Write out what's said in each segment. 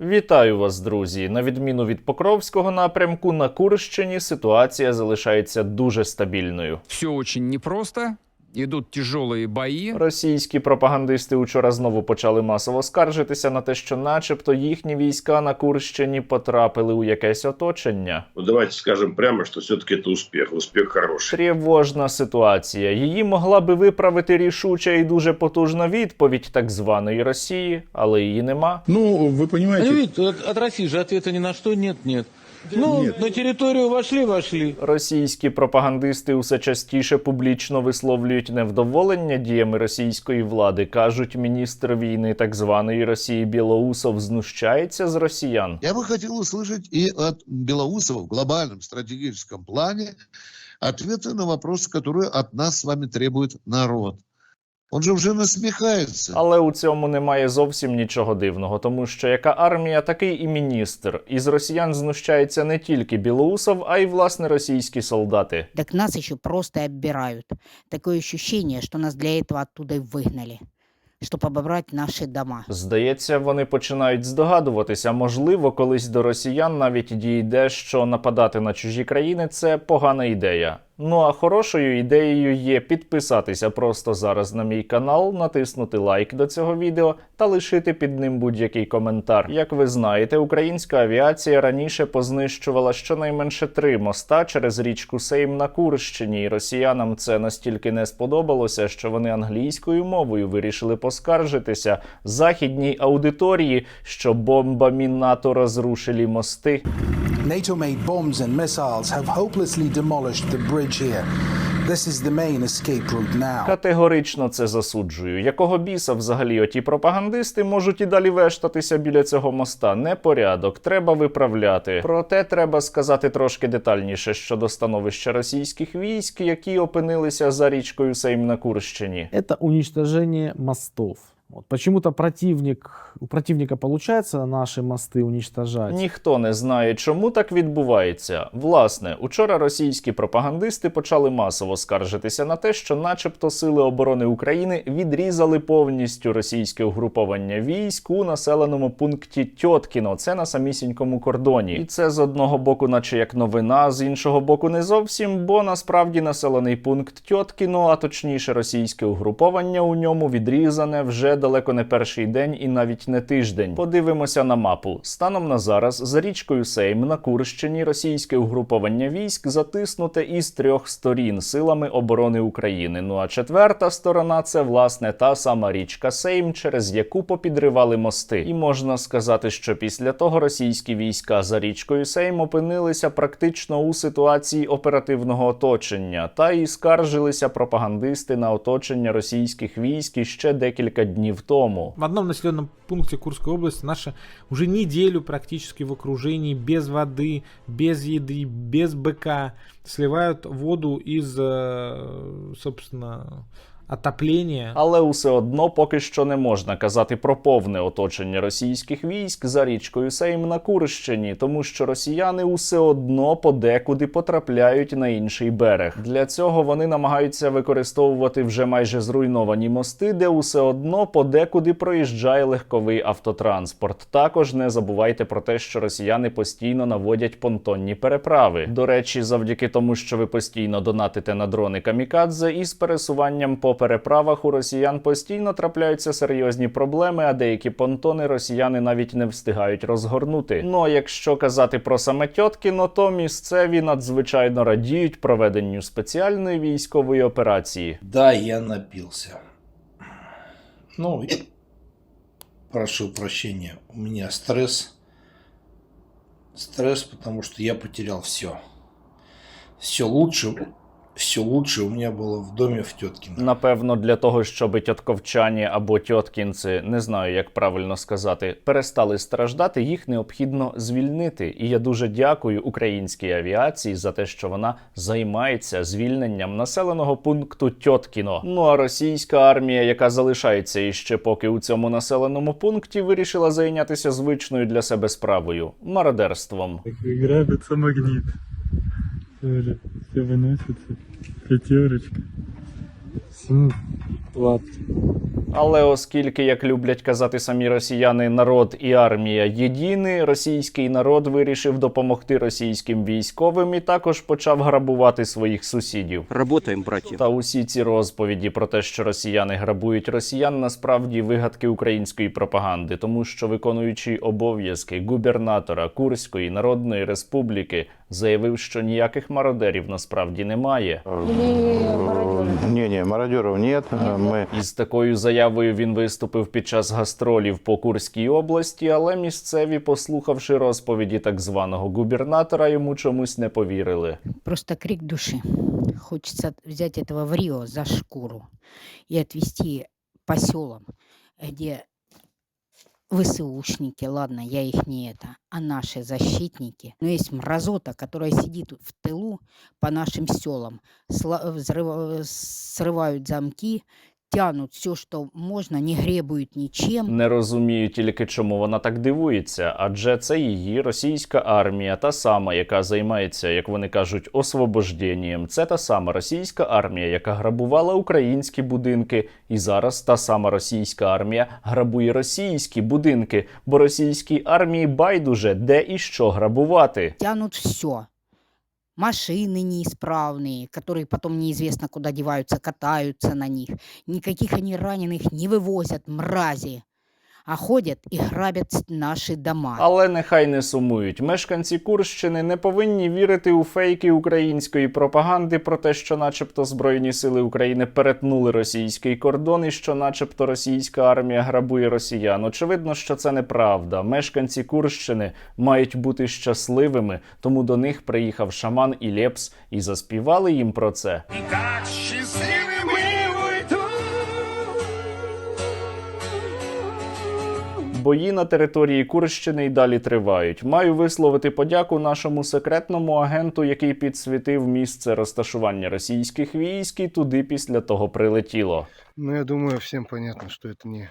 Вітаю вас, друзі! На відміну від Покровського напрямку, на Курщині ситуація залишається дуже стабільною. Все дуже непросто. Идут тяжелые бои. Російські пропагандисти учора знову почали масово скаржитися на те, що, начебто, їхні війська на Курщині потрапили у якесь оточення. Ну, давайте скажем прямо, что все-таки это успех. Успех хороший. Тривожна ситуація. Її могла би виправити рішуча і дуже потужна відповідь так званої Росії, але її нема. Ну, вы понимаете, Ну, видите, от, от России же ответа ни на что нет, нет. Ну, Нет. на территорию вошли, вошли. Російські пропагандисти усе частіше публічно висловлюють невдоволення діями російської влади. кажуть, міністр війни так званої Росії Білоусов знущається з росіян. Я бы хотел услышать и от Белоусова в глобальном стратегическом плане ответы на вопросы, которые от нас с вами требует народ. Он же уже насмехается. Але у цьому немає зовсім нічого дивного, тому що яка армія, такий і міністр. Із росіян знущається не тільки Білоусов, а й власне російські солдати. Так нас еще просто оббирают. Такое ощущение, что нас для этого оттуда и выгнали, чтобы обобрать наши дома. Здається, вони починають здогадуватися. Можливо, колись до росіян навіть дійде, що нападати на чужі країни це погана ідея. Ну а хорошою ідеєю є підписатися просто зараз на мій канал, натиснути лайк до цього відео та лишити під ним будь-який коментар. Як ви знаєте, українська авіація раніше познищувала щонайменше три моста через річку Сейм на Курщині, і росіянам це настільки не сподобалося, що вони англійською мовою вирішили поскаржитися західній аудиторії, що бомбами НАТО розрушили мости. NATO made bombs and missiles have hopelessly demolished the bridge here. This is the main escape route now. Категорично це засуджую. Якого біса взагалі оті пропагандисти можуть і далі вештатися біля цього моста? Непорядок, треба виправляти. Проте треба сказати трошки детальніше щодо становища російських військ, які опинилися за річкою Сейм на Курщині. это уничтожение мостов. Вот. Почему-то противник, у противника получается наши мосты уничтожать. Ніхто не знає, чому так відбувається. Власне, учора російські пропагандисти почали масово скаржитися на те, що, начебто, сили оборони України відрізали повністю російське угруповання військ у населеному пункті Тьоткіно. Це на самісінькому кордоні. І це з одного боку, наче як новина, з іншого боку, не зовсім, бо насправді населений пункт Тьоткіно, а точніше російське угруповання у ньому відрізане вже далеко не перший день і навіть не тиждень. Подивимося на мапу. Станом на зараз за річкою Сейм на Курщині російське угруповання військ затиснуте із трьох сторін силами оборони України. Ну а четверта сторона це власне та сама річка Сейм, через яку попідривали мости. І можна сказати, що після того російські війська за річкою Сейм опинилися практично у ситуації оперативного оточення, та і скаржилися пропагандисти на оточення російських військ іще декілька днів тому. В одном населенном пункте Курской области наши уже неделю практически в окружении, без воды, без еды, без БК, сливают воду из, э, собственно, отопления. Але усе одно поки що не можна казати про повне оточення російських військ за річкою Сейм на Курщині, тому що росіяни усе одно подекуди потрапляють на інший берег. Для цього вони намагаються використовувати вже майже зруйновані мости, де усе одно подекуди проїжджає легковий автотранспорт. Також не забувайте про те, що росіяни постійно наводять понтонні переправи. До речі, завдяки тому, що ви постійно донатите на дрони камікадзе із пересуванням по переправах у росіян постійно трапляються серйозні проблеми, а деякі понтони росіяни навіть не встигають розгорнути. Ну а якщо казати про саме Тьоткіно, то місцеві надзвичайно радіють проведенню спеціальної військової операції. Да, я напился. Ну, прошу прощения, у меня стресс. Стресс, потому что я потерял все. Все лучше, все лучше у меня было в доме в Теткино. Напевно, для того, щоб тьотковчані або тьоткінці, не знаю, як правильно сказати, перестали страждати, їх необхідно звільнити. І я дуже дякую українській авіації за те, що вона займається звільненням населеного пункту Тьоткіно. Ну а російська армія, яка залишається іще поки у цьому населеному пункті, вирішила зайнятися звичною для себе справою мародерством. Грабится магнит. Тоже все выносится. Пятерочка. Але оскільки, як люблять казати самі росіяни, народ і армія єдині, російський народ вирішив допомогти російським військовим і також почав грабувати своїх сусідів. Работаем, братья. Та усі ці розповіді про те, що росіяни грабують росіян, насправді вигадки української пропаганди, тому що виконуючий обов'язки губернатора Курської Народної Республіки заявив, що ніяких мародерів насправді немає. Не, не, мародеров нет. Мы Із такою заявою він виступив під час гастролів по Курській області, але місцеві, послухавши розповіді так званого губернатора, йому чомусь не повірили. Просто крик души. Хочется взять этого в Рио за шкуру и отвезти по селам, где ВСУшники, ладно, я их не это, а наши защитники. Но есть мразота, которая сидит в тылу по нашим селам, сла- взрыва- срывают замки, тянут все, что можно, не гребуют ничем. Не розумію тільки, чому вона так дивується, адже це її російська армія, та сама, яка займається, як вони кажуть, освобожденням. Це та сама російська армія, яка грабувала українські будинки, і зараз та сама російська армія грабує російські будинки, бо російській армії байдуже де і що грабувати. Тянут все Машины неисправные, которые потом неизвестно куда деваются, катаются на них. Никаких они раненых не вывозят, мрази. А ходят и грабят с- наши дома. Але нехай не сумують. Мешканці Курщини не повинні вірити у фейки української пропаганди про те, що, начебто, Збройні сили України перетнули російський кордон і що, начебто, російська армія грабує росіян. Очевидно, що це неправда. Мешканці Курщини мають бути щасливими, тому до них приїхав шаман і Лепс і заспівали їм про це. Бої на території Курщини й далі тривають. Маю висловити подяку нашому секретному агенту, який підсвітив місце розташування російських військ, і туди після того прилетіло. Ну, я думаю, всім понятно, що це не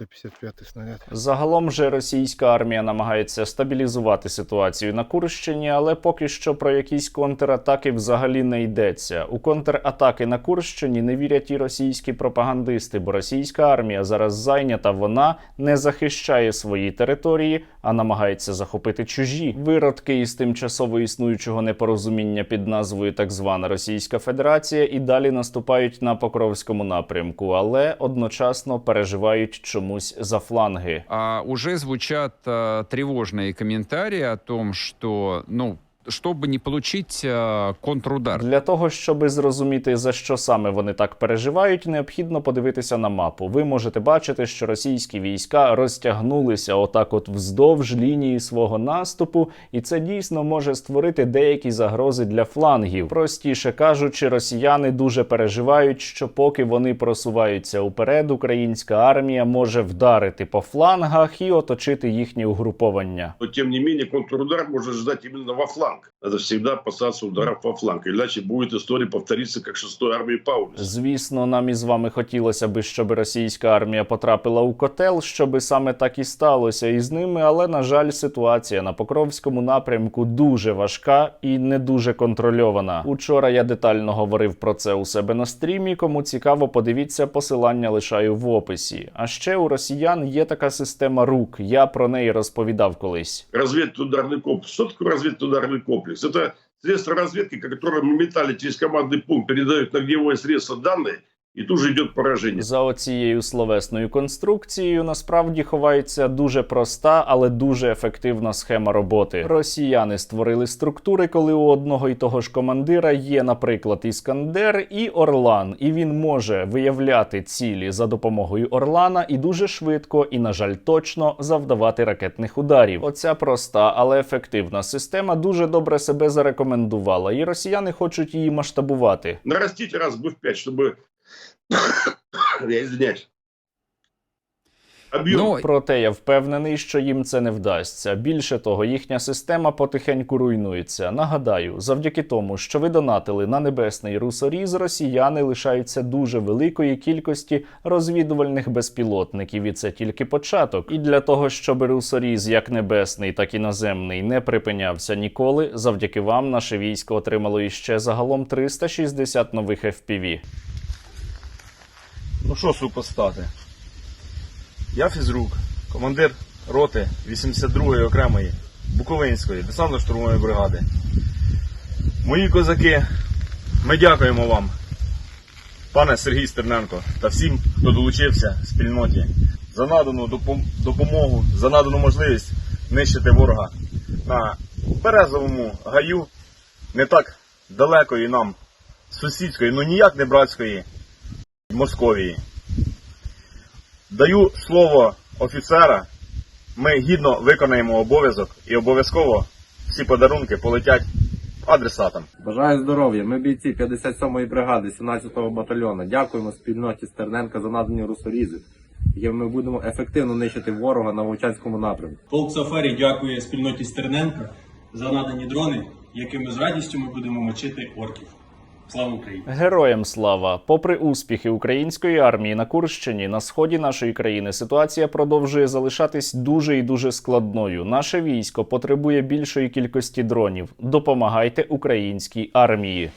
155-й снаряд. Загалом же російська армія намагається стабілізувати ситуацію на Курщині, але поки що про якісь контратаки взагалі не йдеться. У контратаки на Курщині не вірять і російські пропагандисти, бо російська армія зараз зайнята. Вона не захищає свої території, а намагається захопити чужі виродки із тимчасово існуючого непорозуміння під назвою так звана Російська Федерація і далі наступають на Покровському напрямку, але одночасно переживають чомусь за фланги. А уже звучат а, тревожные комментарии о том, что, ну, чтобы не получить а, контрудар. Для того, щоб зрозуміти, за що саме вони так переживають, необхідно подивитися на мапу. Ви можете бачити, що російські війська розтягнулися отак, от вздовж лінії свого наступу, і це дійсно може створити деякі загрози для флангів. Простіше кажучи, росіяни дуже переживають, що поки вони просуваються уперед, українська армія може вдарити по флангах і оточити їхнє угруповання. Но тем не менее контрудар можно ждать именно во фланг. drunk Надо всегда опасаться ударов во фланг. Иначе будет история повториться, как шестой армии Паулюса. Звісно, нам із вами хотілося би, щоб російська армія потрапила у котел, щоб саме так і сталося із ними. Але на жаль, ситуація на Покровському напрямку дуже важка і не дуже контрольована. Учора я детально говорив про це у себе на стрімі. Кому цікаво, подивіться, посилання лишаю в описі. А ще у росіян є така система рук. Я про неї розповідав колись. Разведударный комплекс. Что такое разведударный комплекс? Это средство разведки, которое моментально через командный пункт передают на огневое средство данные, і тут же йде пораження. За оцією словесною конструкцією насправді ховається дуже проста, але дуже ефективна схема роботи. Росіяни створили структури, коли у одного і того ж командира є, наприклад, Іскандер і Орлан, і він може виявляти цілі за допомогою Орлана і дуже швидко, і, на жаль, точно завдавати ракетних ударів. Оця проста, але ефективна система дуже добре себе зарекомендувала, і росіяни хочуть її масштабувати. Нарастить раз бы в пять, чтобы... Я извиняюсь. Ну, Проте я впевнений, що їм це не вдасться. Більше того, їхня система потихеньку руйнується. Нагадаю, завдяки тому, що ви донатили на небесний русоріз, росіяни лишаються дуже великої кількості розвідувальних безпілотників, і це тільки початок. І для того, щоб русоріз, як небесний, так і наземний, не припинявся ніколи, завдяки вам наше військо отримало іще загалом 360 нових FPV. Ну що супостати? Я фізрук, командир роти 82-ї окремої Буковинської десантно-штурмової бригади. Мої козаки, ми дякуємо вам, пане Сергій Стерненко, та всім, хто долучився спільноті, за надану допом- допомогу, за надану можливість нищити ворога на березовому гаю, не так далекої нам сусідської, ну ніяк не братської Московії. Даю слово офіцера. Ми гідно виконаємо обов'язок і обов'язково всі подарунки полетять адресатам. Бажаю здоров'я. Ми бійці 57-ї бригади 17-го батальйону. Дякуємо спільноті Стерненка за надані русорізи. І ми будемо ефективно нищити ворога на Вовчанському напрямку. Полк Сафарі дякує спільноті Стерненка за надані дрони, якими з радістю ми будемо мочити орків. Слава Україні! Героям слава! Попри успіхи української армії на Курщині, на сході нашої країни ситуація продовжує залишатись дуже і дуже складною. Наше військо потребує більшої кількості дронів. Допомагайте українській армії.